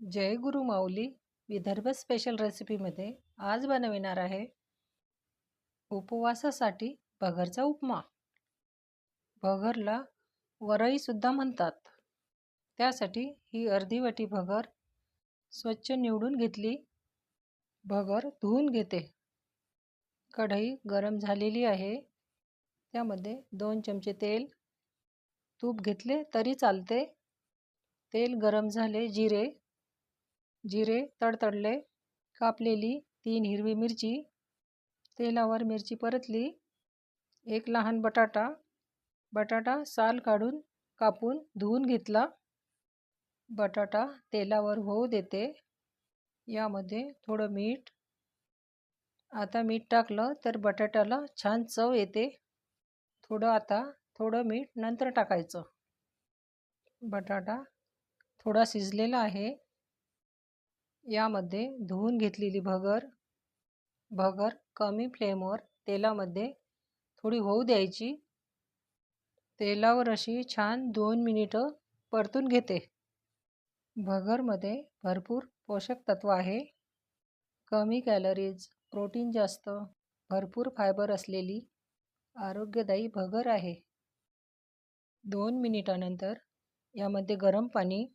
जय गुरु माऊली. Vidarbha special रेसिपीमध्ये आज बनविणार आहे उपवासासाठी भगरचा उपमा. भगरला वरईसुद्धा म्हणतात. त्यासाठी ही अर्धी वाटी भगर स्वच्छ निवडून घेतली. भगर धुवून घेते. कढई गरम झालेली आहे. त्यामध्ये दोन चमचे तेल तूप घेतले तरी चालते. तेल गरम झाले जिरे जिरे तडतडले कापलेली तीन हिरवी मिरची तेलावर मिरची परतली एक लहान बटाटा बटाटा साल काढून कापून धुवून घेतला. बटाटा तेलावर होऊ देते. यामध्ये थोडं मीठ आता मीठ टाकलं तर बटाट्याला छान चव येते. थोडं आता थोडं मीठ नंतर टाकायचं. बटाटा थोडा शिजलेला आहे. यामध्ये धुवून घेतलेली भगर भगर कमी फ्लेमवर तेलामध्ये थोडी होऊ द्यायची. तेलावर अशी छान दोन मिनिटं परतून घेते. भगरमध्ये भरपूर पोषक तत्व आहे. कमी कॅलरीज प्रोटीन जास्त भरपूर फायबर असलेली आरोग्यदायी भगर आहे. दोन मिनिटानंतर यामध्ये गरम पाणी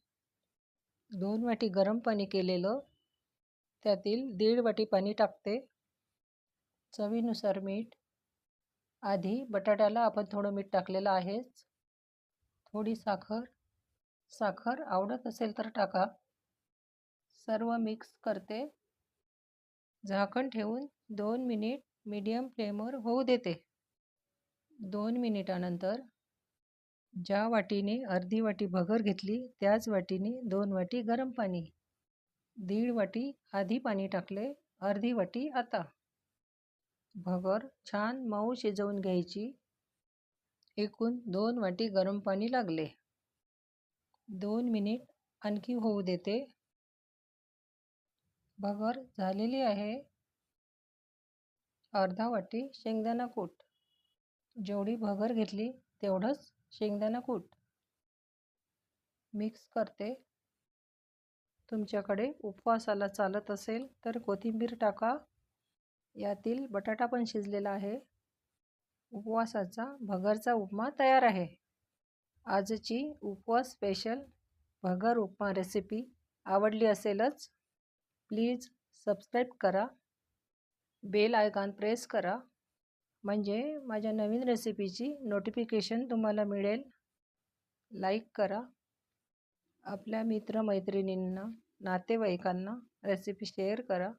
दोन वाटी गरम पाणी केलेलं. त्यातील दीड वाटी पाणी टाकते. चवीनुसार मीठ. आधी बटाट्याला आपण थोडं मीठ टाकलेलं आहेच. थोडी साखर. साखर आवडत असेल तर टाका. सर्व मिक्स करते. झाकण ठेवून दोन मिनिट मीडियम फ्लेमवर होऊ देते. दोन मिनिटानंतर ज्या वाटीने अर्धी वाटी भगर घेतली त्याच वाटीने दोन वाटी गरम पाणी. दीड वाटी आधी पाणी टाकले अर्धी वाटी आता. भगर छान मऊ शिजवून घ्यायची. एकूण दोन वाटी गरम पाणी लागले. दोन मिनिट आणखी होऊ देते. भगर झालेली आहे. अर्धा वाटी शेंगदाणा कूट. जेवढी भगर घेतली तेवढंच शेंगदाणा कूट. मिक्स करते. तुमच्याकडे उपवासाला चालत असेल तर कोथिंबीर टाका. यातील बटाटा पण शिजलेला आहे. उपवासाचा भगरचा उपमा तयार आहे. आजची उपवास स्पेशल भगर उपमा रेसिपी आवडली असेलच प्लीज सबस्क्राईब करा. बेल आयकॉन प्रेस करा. म्हणजे माझ्या नवीन रेसिपीची नोटिफिकेशन तुम्हाला मिळेल. लाईक करा. आपल्या मित्रमैत्रिणींना नातेवाईकांना रेसिपी शेअर करा.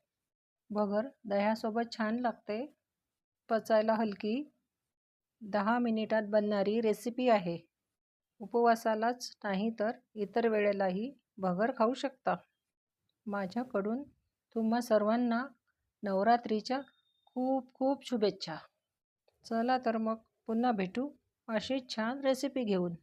भगर दह्यासोबत छान लागते. पचायला हलकी. दहा मिनिटात बनणारी रेसिपी आहे. उपवासालाच नाही तर इतर वेळेलाही भगर खाऊ शकता. माझ्याकडून तुम्हा सर्वांना नवरात्रीच्या खूप खूप शुभेच्छा. चला तर मग पुन्हा भेटू. अशी छान रेसिपी घेऊन.